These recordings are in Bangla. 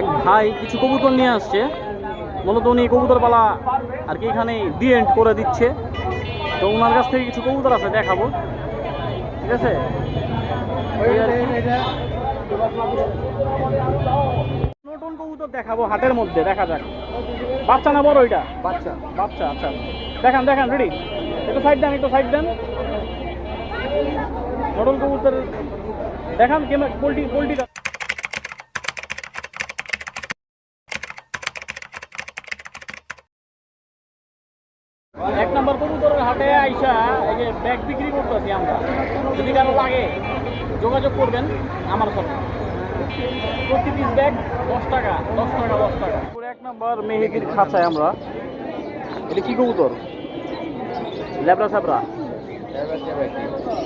এক ভাই কিছু কবুতর নিয়ে আসছে। মূলত উনি কবুতর পালা আর কি এখানে এন্ড করে দিচ্ছে। তো ওনার কাছ থেকে কিছু কবুতর আছে দেখাবো। ঠিক আছে? নতুন কবুতর দেখাবো হাটের মধ্যে দেখা যাক। বাচ্চা না বড় ওইটা বাচ্চা। বাচ্চা আচ্ছা। দেখান দেখান রেডি একটু সাইড দেন একটু সাইড দেন। নটল কবুতর দেখান কেমন পোলট্রি পোলট্রিটা এক নম্বর কবুতরের হাটে আইসা এই যে ব্যাগ বিক্রি করতেছি আমরা। যদি কারও লাগে যোগাযোগ করবেন আমার সাথে প্রতি পিস ব্যাগ দশ টাকা দশ টাকা দশ টাকা। পুরো এক নম্বর মেহেদির খাঁচায় আমরা। এটা কি কবুতর? ল্যাবরা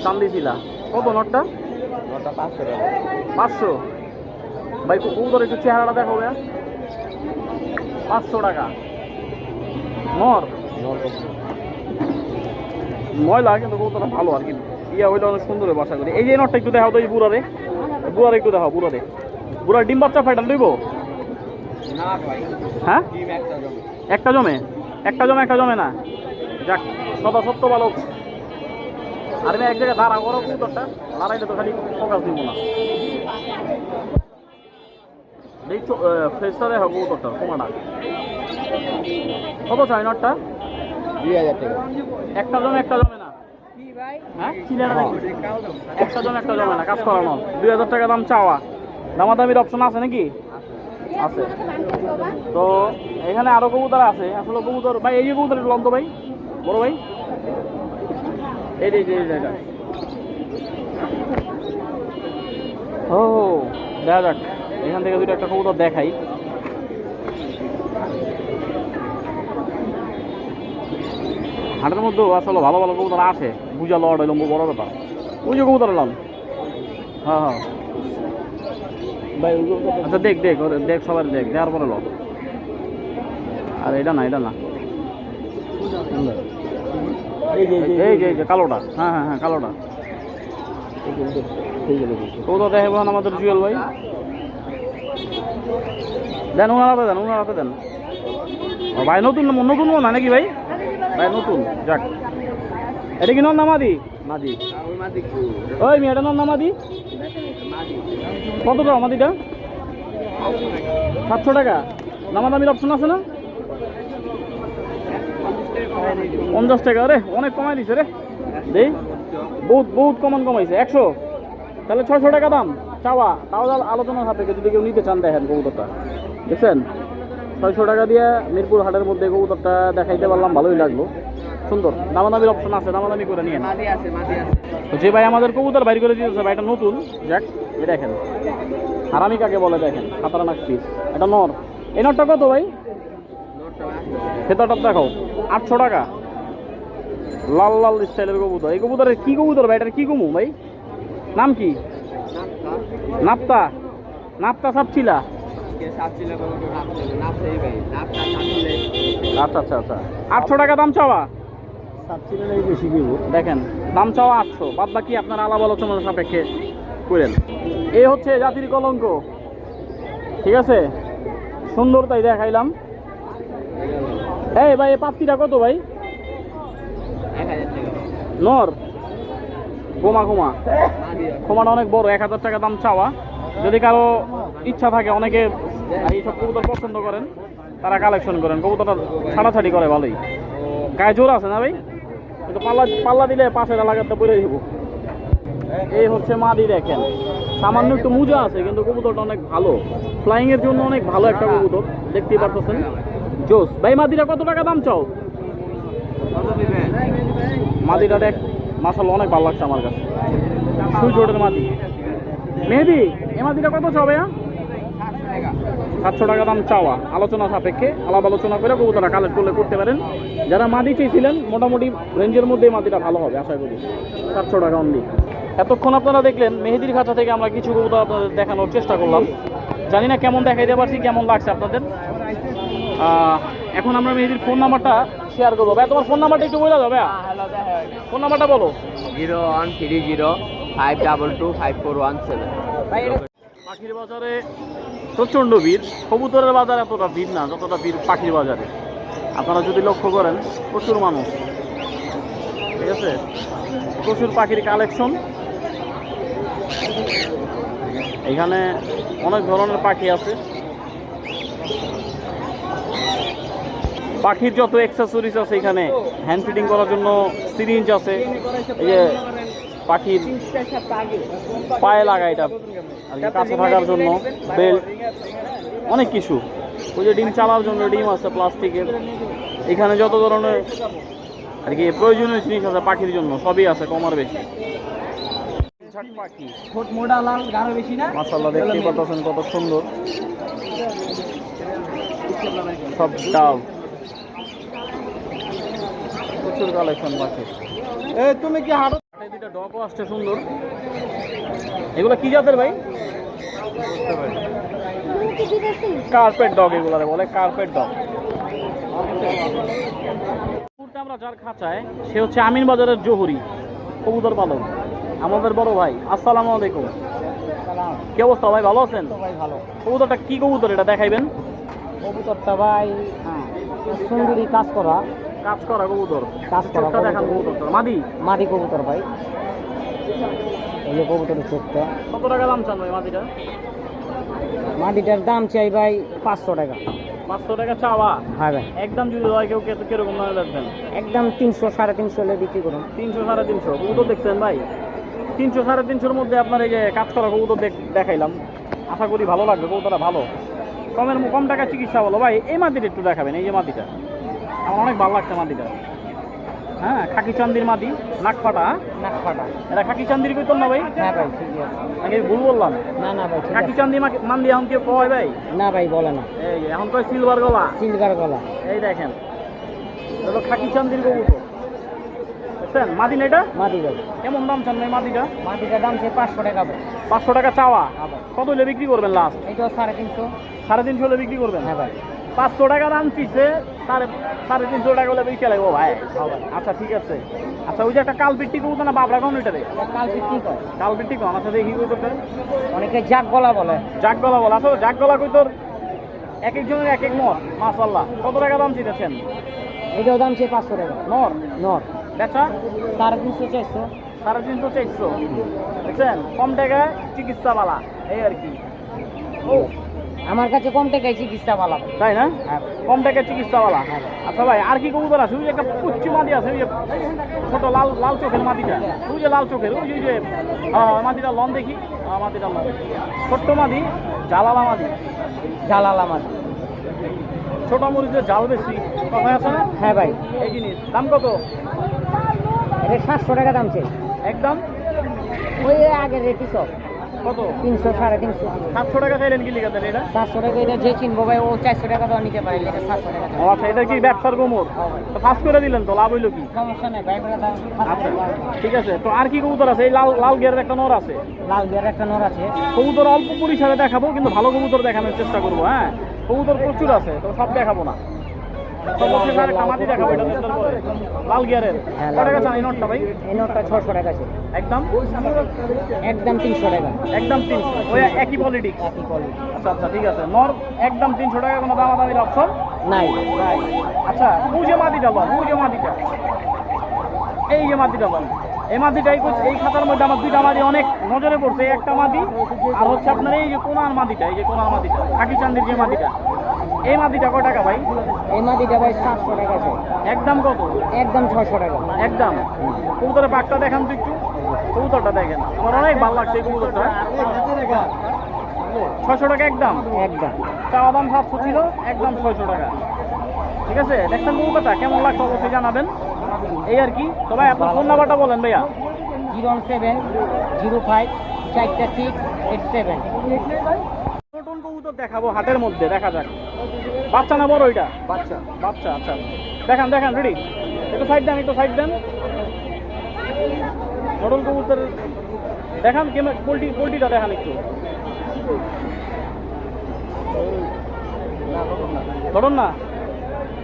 চান্দি ছিলা কত নটটা? নটা পাঁচশো। পাঁচশো ভাই কবুতর একটু চেহারাটা দেখো পাঁচশো টাকা। নর? ময়লা কিন্তু কবুতরটা ভালো আর কি। ইয়া হইলে অনেক সুন্দর বাসা করি। এই যে নটটা একটু দেখাও তো এই বুড়ারে। বুড়ারে একটু দেখাও বুড়ারে। বুড়া ডিম বাচ্চা ফাইটাল লইব? না হ্যাঁ? একটা জমে। একটা জমে? একটা জমে না? যাক সদা সত্য ভালো আর আমি এক জায়গায় দাঁড়া করো কবুতরটা। দাঁড়াইলে তো খালি ফোকাস দিব না। এই ফেসটা দেখো কবুতরটা কমাটা। কত চাই নটটা? দুই হাজার টাকা। একটা জমে একটা জমে না? কি ভাই? হ্যাঁ? একটা জমে একটা জমে না কাজ করানো দুই হাজার টাকা দাম চাওয়া। দামাদামির অপশন আছে নাকি? আছে। তো এখানে আরও কবুতর আছে। আসলে কবুতর ভাই এই যে কবুতর লন্ত ভাই। বড় ভাই। এই এটা ও দেখা যাক। এখান থেকে দুটো একটা কবুতর দেখাই। হাটের মধ্যেও আসলে ভালো ভালো কবুতর আসে বুঝা লড় হইলাম বড় ব্যাপার ওই যে কবুতর এলাম হ্যাঁ হ্যাঁ। ভাই আচ্ছা দেখ দেখ দেখ সবার দেখ দেওয়ার পরে ল আর এটা না এটা না। এই যে কালোটা। হ্যাঁ হ্যাঁ হ্যাঁ কালোটা। কবুতর দেখাবো আমাদের জুয়েল ভাই। দেন ওনার হাতে দেন ওনার হাতে দেন। ভাই নতুন নতুন না নাকি ভাই? ভাই, নতুন, যাক। এটা কি নন নামাদি? মাদি ওই মেয়ে এটা নন নামাদি? মাদি কত টাকা আমাদিটা সাতশো টাকা। নামাদামির অপশন আছে না? পঞ্চাশ টাকা রে অনেক কমাই দিছে রে। দেই। বহুত বহুত কমান কমাইছে, একশো। তাহলে ছয়শো টাকা দাম। চাওয়া, তাও আল- আলোচনা সাপেক্ষে যদি কেউ নিতে চান, দেখেন কবুতরটা। দেখছেন? ছয়শো টাকা দিয়ে মিরপুর হাটের মধ্যে কবুতরটা দেখাইতে পারলাম ভালোই লাগল। সুন্দর। দামাদামির অপশন আছে দামাদামি করে নিয়ে যে ভাই আমাদের কবুতর বাইর করে দিয়েছে ভাই এটা নতুন। যাক এ দেখেন। হারামি কাকে বলে দেখেন খাতারনাক পিস এটা নর। এই নরটা কত ভাই? খেতাটা দেখো আটশো টাকা। লাল লাল স্টাইলের কবুতর। এই কবুতরের কি কবুতর ভাই? এটার কি কমু ভাই? নাম কি? নাপ্তা। নাপ্তা সাপছিলা। আচ্ছা আচ্ছা আচ্ছা। আটশো টাকা দাম চাওয়া? বেশি দেখেন দাম চাওয়া আটশো বাদ বাকি আপনার আলাপ আলোচনার সাপেক্ষে করেন। এই হচ্ছে জাতির কলঙ্ক। ঠিক আছে? সুন্দর তাই দেখাইলাম। এই ভাই এই পাত্তিটা কত ভাই? নর। গোমা গোমা মাদি অনেক বড় এক হাজার টাকা দাম চাওয়া। যদি কারও ইচ্ছা থাকে অনেকে এইসব কবুতর পছন্দ করেন, তারা কালেকশন করেন। কবুতরটা ছাড়াছাড়ি করে ভালোই। গায়ে জোর আছে না ভাই? কিন্তু পাল্লা পাল্লা দিলে পাশে লাগাতে পড়ে দিব। এই হচ্ছে মাদি দেখেন। সামান্য একটু মুজা আছে, কিন্তু কবুতরটা অনেক ভালো। ফ্লাইং এর জন্য অনেক ভালো একটা কবুতর, দেখতেই পারতেছেন। জোস, ভাই মাদিটা কত টাকা দাম চাও? মাদিটা দেখ মাসাল অনেক ভালো লাগছে আমার কাছে। সুই জোটের মাদি। মেহেদি এ মাদিটা কত চাও ভাইয়া? সাতশো টাকা দাম চাওয়া। আলোচনা সাপেক্ষে আলাপ আলোচনা করে কবুতরা কালেক্ট করলে করতে পারেন। যারা মাদি চেয়েছিলেন মোটামুটি রেঞ্জের মধ্যে এই মাদিটা ভালো হবে আশা করি। সাতশো টাকা অনলি এতক্ষণ আপনারা দেখলেন মেহেদির খাঁচা থেকে আমরা কিছু কবুতর আপনাদের দেখানোর চেষ্টা করলাম। জানি না কেমন দেখাইতে পারছি কেমন লাগছে আপনাদের। এখন আমরা মেহেদির ফোন নাম্বারটা শেয়ার করব। ভাই তোমার ফোন নাম্বারটা একটু বলে যাবে ফোন নাম্বারটা বলো। Zero one three zero five double two five four one seven. ভাই পাখির বাজারে প্রচণ্ড ভিড়। কবুতরের বাজারে এতটা ভিড় না, যতটা ভিড় পাখির বাজারে। আপনারা যদি লক্ষ্য করেন, প্রচুর মানুষ। ঠিক আছে? প্রচুর পাখির কালেকশন। এখানে অনেক ধরনের পাখি আছে। পাখির যত অ্যাক্সেসরিজ আছে এখানে হ্যান্ড ফিটিং করার জন্য সিরিঞ্জ আছে। এই যে পাখির পায়ে লাগা এটা। কাছে থাকার জন্য বেল্ট অনেক কিছু। ওই যে ডিম চালার জন্য ডিম আছে প্লাস্টিকের। এখানে যত ধরনের আর কি প্রয়োজনীয় জিনিস আছে পাখির জন্য সবই আছে কমার বেশি। মাসাল্লাহ দেখতে পাচ্ছেন কত সুন্দর। সব ডাব প্রচুর কালেকশন পাখি। তুমি কি হাঁটো ডগও আসছে, সুন্দর। এগুলো কি জাতের ভাই? কার্পেট ডগ এগুলো বলে কার্পেট ডগ কুকুরটা আমরা যার খাঁচায়, সে হচ্ছে আমিন বাজারের জহুরি, কবুতর পালক, আমাদের বড় ভাই। আসসালামু আলাইকুম। কি অবস্থা ভাই, ভালো আছেন? ভালো কবুতরটা কি কবুতর এটা দেখাইবেন? কবুতরটা ভাই সুন্দরী কাজ করা। কাজ করা কবুতর। কাজ করা দেখান কবুতরটা মাদি? মাটি কবুতর ভাই। এই যে কবুতরের চোখটা। কত টাকা দাম চান ভাই মাদিটা? মাটিটার দাম চাই ভাই পাঁচশো টাকা। পাঁচশো টাকা চাওয়া? হ্যাঁ ভাই। একদম যদি হয় কেউ কে- কীরকম দামে বেচবেন? একদম তিনশো সাড়ে তিনশো হলে বিক্রি করুন। তিনশো সাড়ে তিনশো। কবুতর দেখছেন ভাই? তিনশো সাড়ে তিনশোর মধ্যে আপনার এই যে কাজ করা কবুতর দেখ- দেখাইলাম। আশা করি ভালো লাগবে কবুতরটা ভালো। কমের কম টাকা চিকিৎসা বলো ভাই এই মাটিটা একটু দেখাবেন এই যে মাটিটা আমার অনেক ভালো লাগছে মাটিটা হ্যাঁ খাকি চান্দির মাটি নাক ফাটা হ্যাঁ? নাক ফাটা এটা খাকি চান্দির কইতন না ভাই? হ্যাঁ ভাই ঠিকই আছে। নাকি ভুল বললাম। না না ভাই ঠিক খাকি চান্দি মান্দি এখন কেউ কয় ভাই? না ভাই বলে না। এই এখন কয় সিলভার গলা? সিলভার গলা। এই দেখেন হলো খাকি চান্দির কবুতর। বুঝছেন? মাদিন এটা? মাটি ভাই। কেমন দাম চান ভাই মাদিটা মাটিটার দাম চাই পাঁচশো টাকা পাঁচশো টাকা চাওয়া? হ্যাঁ কত হলে বিক্রি করবেন লাস্ট এইটাও সাড়ে তিনশো। সাড়ে তিনশো হলে বিক্রি করবেন? হ্যাঁ ভাই। পাঁচশো টাকা দাম পিছে সাড়ে সাড়ে তিনশো টাকা হলে বিক্রি লাগবো। ভাই আচ্ছা ঠিক আছে। আচ্ছা ওই যে একটা কাল পিট্টি করব না বাবরা কোন এটারে কাল কি করে। কাল কোন আচ্ছা দেখি কই তোর? অনেকে জাক গলা বলে। জাক গলা বল। আসো জাক গলা কই তোর? এক একজনের এক এক নর মাশাল্লাহ কত টাকা দাম চিতেছেন এইটাও দাম চাই পাঁচশো টাকা। নর? নর। বেচা? সাড়ে তিনশো চারশো। সাড়ে তিনশো চারশো। দেখছেন? কম টাকায় চিকিৎসা বালা এই আর কি। ও আমার কাছে কম টাকায় চিকিৎসা ভালো তাই না? হ্যাঁ। কম টাকায় চিকিৎসা বালা আচ্ছা ভাই আর কি কবুতর আছে? ওই যে একটা পুচ্ছি মাটি আছে ওই যে ছোট লাল লাল চোখের মাটিটা ওই যে লাল চোখের ওই যে ওই হ্যাঁ, মাটিটা লন দেখি। হ্যাঁ, মাটিটা লন ছোট্ট মাটি জালালা মাটি জালালা আমার ছোট মরিচের জাল বেশি। কথায় আছে না? হ্যাঁ ভাই। এই জিনিস দাম কত? এটা সাতশো টাকা দাম চাই। একদম? ওই আগের রেটি সব। কত? তিনশো সাড়ে তিনশো। সাতশো টাকা চাইলেন কি লিখা দেন এটা? সাতশো টাকা এটা যে কিনবো ভাই ও চারশো টাকা দেওয়া নিতে পারে এটা সাতশো টাকা আচ্ছা এটা কি ব্যবসার গোমর? তো ফার্স্ট করে দিলেন তো লাভ হইল কি? সমস্যা নেই ভাই আচ্ছা ঠিক আছে তো আর কি কবুতর আছে? এই লাল লাল গিয়ারের একটা নর আছে। লাল একটা নর আছে। কবুতর অল্প পরিসরে দেখাবো কিন্তু ভালো কবুতর দেখানোর চেষ্টা করব হ্যাঁ? কবুতর প্রচুর আছে তো সব দেখাবো না। লাল গিয়ারের। হ্যাঁ, এই নটটা ভাই? ছশো টাকা আছে। একদম? একদম তিনশো টাকা। একদম তিনশো। ওই একই পলিটিক্স একই কোয়ালিটি আচ্ছা আচ্ছা ঠিক আছে। নর একদম তিনশো টাকা কোনো দামাদামির অপশন নাই। নাই। আচ্ছা মাটিটা বল মাটিটা। এই যে মাটিটা বল। এই এই খাতার মধ্যে আমার দুইটা মাটি অনেক নজরে পড়ছে একটা মাদি আর হচ্ছে আপনার এই যে কোনার মাদিটা এই যে কোনার মাদিটা খাকি চান্দির যে মাদিটা এই মাদিটা কয় টাকা ভাই? এই মাটিটা ভাই সাতশো টাকা আছে একদম কত? একদম ছশো টাকা। একদম। কবুতরের পাকটা দেখান তো একটু। কবুতরটা দেখেন। আমার অনেক ভালো লাগছে এই কবুতরটা। ছশো টাকা একদম। একদম। চাওয়া দাম সাতশো ছিল একদম ছয়শো টাকা। ঠিক আছে? দেখছেন কবুতরটা? কেমন লাগছে অবশ্যই জানাবেন। এই আর কি? তো ভাই আপনার ফোন নাম্বারটা বলেন ভাইয়া। জিরো সেভেন জিরো ফাইভ চারটা সিক্স এইট সেভেন নতুন কবুতর দেখাবো হাটের মধ্যে দেখা যাক। বাচ্চা না বড় ওইটা বাচ্চা। বাচ্চা আচ্ছা। দেখান দেখান রেডি একটু সাইড দেন একটু সাইড দেন। নটল কবুতর দেখান কেমন পোলট্রি পোলট্রিটা দেখান একটু। ধরুন না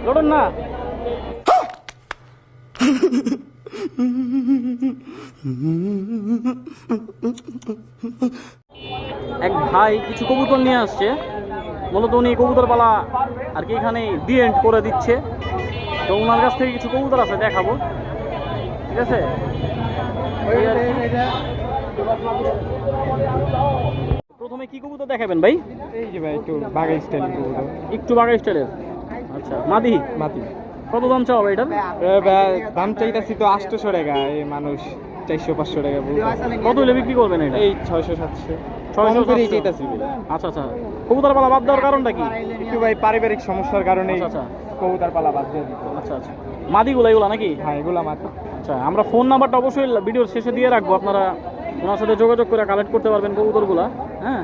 ধরুন না। এক ভাই কিছু কবুতর নিয়ে আসছে। মূলত উনি কবুতর পালা আর কি এখানে দিয়ে এন্ড করে দিচ্ছে। তো ওনার কাছ থেকে কিছু কবুতর আছে দেখাবো। ঠিক আছে। প্রথমে কি কবুতর দেখাবেন ভাই? এই যে ভাই একটু বাঘা স্টাইল কবুতর। একটু বাঘা স্টাইলের আচ্ছা মাদি? মাটি কত দাম চাও ভাই এটার? এ ভাই, দাম চাইতাছি তো আটশোশো টাকা এই মানুষ চারশো পাঁচশো টাকা কত হলে বিক্রি করবেন এটা? এই ছয়শো সাতশো। 600, কম করেই 700 চাইতাছি আচ্ছা আচ্ছা। কবুতর পালা বাদ দেওয়ার কারণটা কি? একটু ভাই পারিবারিক সমস্যার কারণে আচ্ছা আচ্ছা। কবুতর পালা বাদ দিয়ে দিতে আচ্ছা আচ্ছা। মাদিগুলো এগুলো নাকি? হ্যাঁ এগুলা মাটি আচ্ছা আমরা ফোন নাম্বারটা অবশ্যই ভিডিওর শেষে দিয়ে রাখব। আপনারা ওনার সাথে যোগাযোগ করে কালেক্ট করতে পারবেন কবুতরগুলা হ্যাঁ?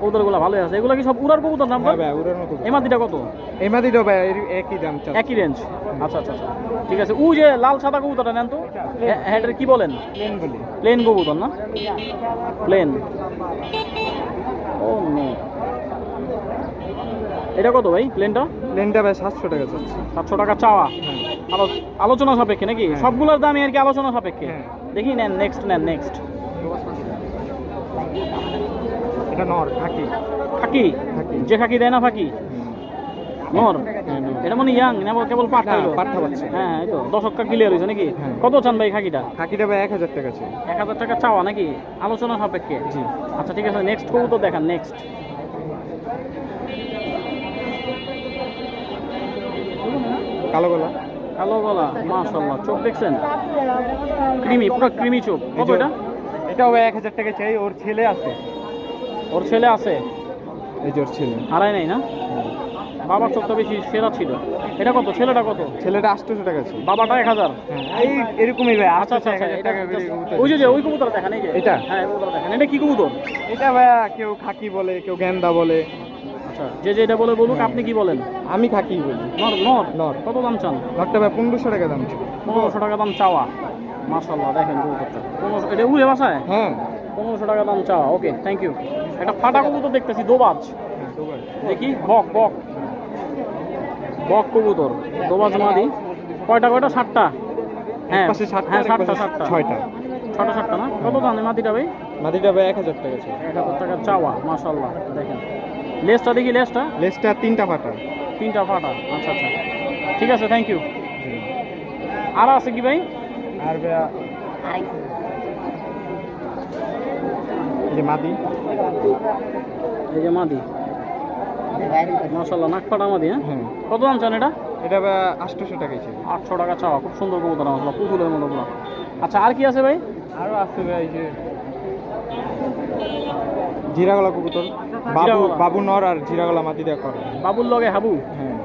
কবুতরগুলো ভালোই আছে। এগুলো কি সব উড়ার কবুতর নাম হ্যাঁ ভাই ওটার মতো এই মাদিটা কত? এই মাটিটাও ভাই একই দাম একই রেঞ্জ আচ্ছা আচ্ছা আচ্ছা। ঠিক আছে। ও যে লাল সাদা কবুতরটা নেন তো। হ্যাঁ কি বলেন? প্লেন বলি। প্লেন কবুতর না? প্লেন। Oh no. এটা কত ভাই প্লেনটা প্লেনটা ভাই সাতশো টাকা চাচ্ছি। সাতশো টাকা চাওয়া? হ্যাঁ। আলো- আলোচনা সাপেক্ষে নাকি? হ্যাঁ। সবগুলোর দামই আর কি আলোচনা সাপেক্ষে? হ্যাঁ। দেখি নেন নেক্সট নেন নেক্সট এটা নর খাকি। খাকি। যে খাকি দেয় না ফাঁকি? নর? এটা মানে ইয়াং না কেবল পাঠা পাঠা বাচ্চা। হ্যাঁ এই তো দশকটা ক্লিয়ার হয়েছে নাকি। কত চান ভাই খাকিটা? থাকিটা ভাই এক হাজার টাকা চাই। এক হাজার টাকা চাওয়া নাকি? আলোচনা সাপেক্ষে? জি। আচ্ছা ঠিক আছে নেক্সট কবুতর দেখান নেক্সট কালো গলা? কালো গলা মাশাল্লাহ চোখ দেখছেন? ক্রিমি পুরো ক্রিমি চোখ। কত এটা? এটাও এক হাজার টাকা চাই ওর ছেলে আছে। ওর ছেলে আছে? এই যে ওর ছেলে। হারায় নাই না? বাবার চোখটা বেশি সেরা ছিল। এটা কত? ছেলেটা কত? ছেলেটা আটশোশো টাকা চাই বাবাটা এক হাজার। হ্যাঁ এই এরকমই ভাই আচ্ছা আচ্ছা আচ্ছা এটা কবুতর। ওই যে ওই কবুতর দেখেন এই যে। এটা? হ্যাঁ কবুতর দেখেন। এটা কি কবুতর? এটা ভাইয়া কেউ খাকি বলে কেউ গেন্দা বলে। আচ্ছা যে যে এটা বলে বলুক আপনি কি বলেন? আমি খাকি বলি। নর নর? নর। কত দাম চান? নটটা ভাই পনেরোশো টাকা দাম পনেরোশো টাকা দাম চাওয়া। মাশাল্লাহ দেখেন পনেরোশো এটা উড়ে বাসায়? হ্যাঁ। পনেরোশো টাকা দাম চাওয়া ওকে থ্যাংক ইউ একটা ফাটা কবুতর দেখতেছি দোবাজ। দেখি বক বক। বক কবুতর দোবাজ মাদি। কয়টা কয়টা? সাতটা। হ্যাঁ হ্যাঁ সাতটা সাতটা। ছয়টা। ছটা সাতটা না? কত দাম মাদিটা ভাই? মাটিটা ভাই এক হাজার টাকা এক হাজার টাকা চাওয়া মাশাল্লাহ দেখেন। লেসটা দেখি লেসটা লেসটা তিনটা ফাটা। তিনটা ফাটা আচ্ছা আচ্ছা। ঠিক আছে থ্যাংক ইউ আর আছে কি ভাই? আর যে মাদি। এই যে মাদি। মাশাল্লাহ নাক ফাটা মাদি হ্যাঁ? হ্যাঁ কত দাম চান এটা? এটা আটশোশো চাই আটশো টাকা চাওয়া খুব সুন্দর কবুতর মাশাল্লাহ পুতুলের মতো পুরো। আচ্ছা আর কি আছে ভাই? আরও আছে ভাই এই যে জিরাগলা কবুতর। বাবু। বাবু নর আর জিরাগলা মাটি করে। বাবুর লগে হাবু? হ্যাঁ।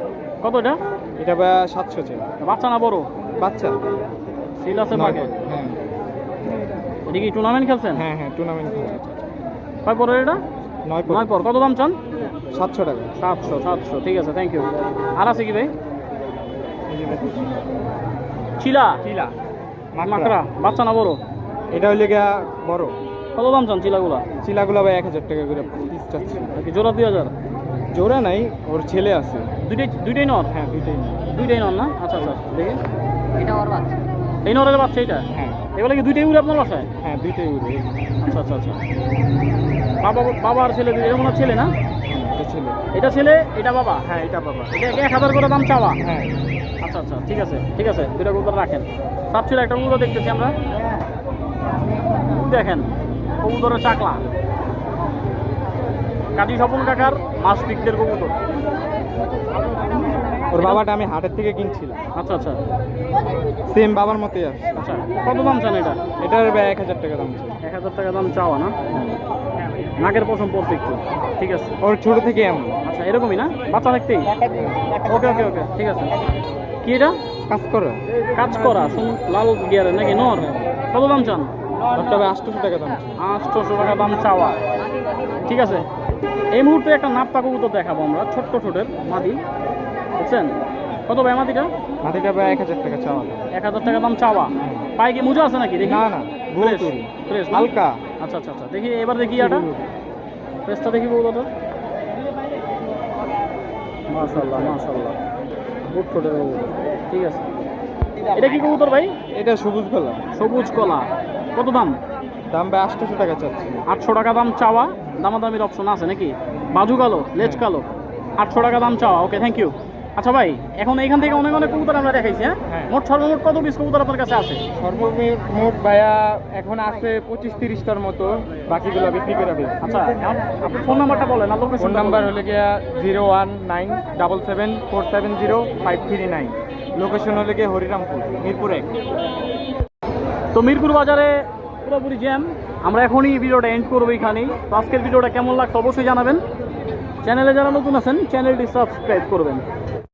কত এটা এটা ভাই সাতশো চাই বাচ্চা না বড়? বাচ্চা। সিল আছে পাকে হ্যাঁ। এটা কি টুর্নামেন্ট খেলছেন? হ্যাঁ হ্যাঁ টুর্নামেন্ট খেলছেন কয় পরের এটা? নয় পর নয় পর। কত দাম চান? সাতশো টাকা। সাতশো সাতশো। ঠিক আছে থ্যাংক ইউ আর আছে কি ভাই? চিলা। চিলা। মাকড়া। বাচ্চা না বড়? এটা হইলে গিয়া বড়। কত দাম চান চিলাগুলা? চিলাগুলা ভাই এক হাজার টাকা করে পিস চাচ্ছি। আর কি জোড়া দুই হাজার? জোড়া নাই ওর ছেলে আছে। দুইটাই দুইটাই নর? হ্যাঁ দুইটাই। দুইটাই নর না? আচ্ছা আচ্ছা দেখি। এটা ওর বাচ্চা। এই নরের বাচ্চা এটা হ্যাঁ। এগুলো কি দুইটাই উড়ে আপনার বাসায়? হ্যাঁ দুইটাই উড়ে। আচ্ছা আচ্ছা আচ্ছা। বাবা বাবা আর ছেলে এরকম না ছেলে না? এটা ছেলে। এটা ছেলে এটা বাবা? হ্যাঁ এটা বাবা। এটা এক হাজার করে দাম চাওয়া? হ্যাঁ। আচ্ছা আচ্ছা ঠিক আছে ঠিক আছে দুটা কবুতর রাখেন। সাপ ছিল একটা কবুতর দেখতেছি আমরা। দেখেন। কবুতরের চাকলা। কাজী স্বপন কাকার মাস পিকদের কবুতর। ওর বাবাটা আমি হাটের থেকে কিনছিলাম। আচ্ছা আচ্ছা। সেম বাবার মতোই আছে আচ্ছা কত দাম চান এটা? এটার এক হাজার টাকা দাম এক হাজার টাকা দাম চাওয়া না? নাকের পশম পড়ছে একটু। ঠিক আছে। ওর ছোট থেকে এমন। আচ্ছা এরকমই না? বাচ্চা দেখতেই ওকে ওকে ওকে। ঠিক আছে। কি এটা? কাজ করা। কাজ করা লাল গিয়ারের নাকি? নর? কত দাম চান? আটশোশো টাকা দাম। আটশোশো টাকা দাম চাওয়া। ঠিক আছে? এই মুহূর্তে একটা নাপ্তা কবুতর দেখাবো আমরা ছোট্ট ঠোঁটের মাদি। বুঝছেন কত ভাই মাদিটা? ভাই এক হাজার টাকা চাওয়া। এক হাজার টাকা দাম চাওয়া। পায়ে কি মুজা আছে নাকি? দেখি। না না ফ্রেশ বহুত ফ্রেশ হালকা। আচ্ছা আচ্ছা আচ্ছা দেখি এবার দেখি এটা। ফ্রেশটা দেখি কবুতরটা। মাশাল্লাহ মাশাল্লাহ ছোটের কবুতর। ঠিক আছে। এটা কি কবুতর ভাই? এটা সবুজ কলা। সবুজ কলা। কত দাম? দাম ভাই আটশোশো টাকা চাচ্ছি। আটশো টাকা দাম চাওয়া? দামাদামির অপশন আছে নাকি? বাজু কালো লেজ কালো। আটশো টাকা দাম চাওয়া ওকে থ্যাংক ইউ আচ্ছা ভাই এখন এইখান থেকে অনেক অনেক কবুতর আমরা দেখাইছি হ্যাঁ? হ্যাঁ। মোট সর্বমোট কত পিস কবুতর আপনার কাছে আছে? সর্বমোট মোট ভাইয়া এখন আছে পঁচিশ তিরিশটার মতো বাকিগুলো বিক্রি করে ফেলছি। আচ্ছা আপনার ফোন নাম্বারটা বলেন আর লোকেশন ফোন নাম্বার হলে গিয়া zero one nine double seven four seven zero five three nine location হলে গিয়ে হরিরামপুর মিরপুর এক। তো মিরপুর বাজারে পুরোপুরি জ্যাম আমরা এখনই ভিডিওটা এন্ড করব এখানেই। তো আজকের ভিডিওটা কেমন লাগছে অবশ্যই জানাবেন। চ্যানেলে যারা নতুন আছেন চ্যানেলটি সাবস্ক্রাইব করবেন।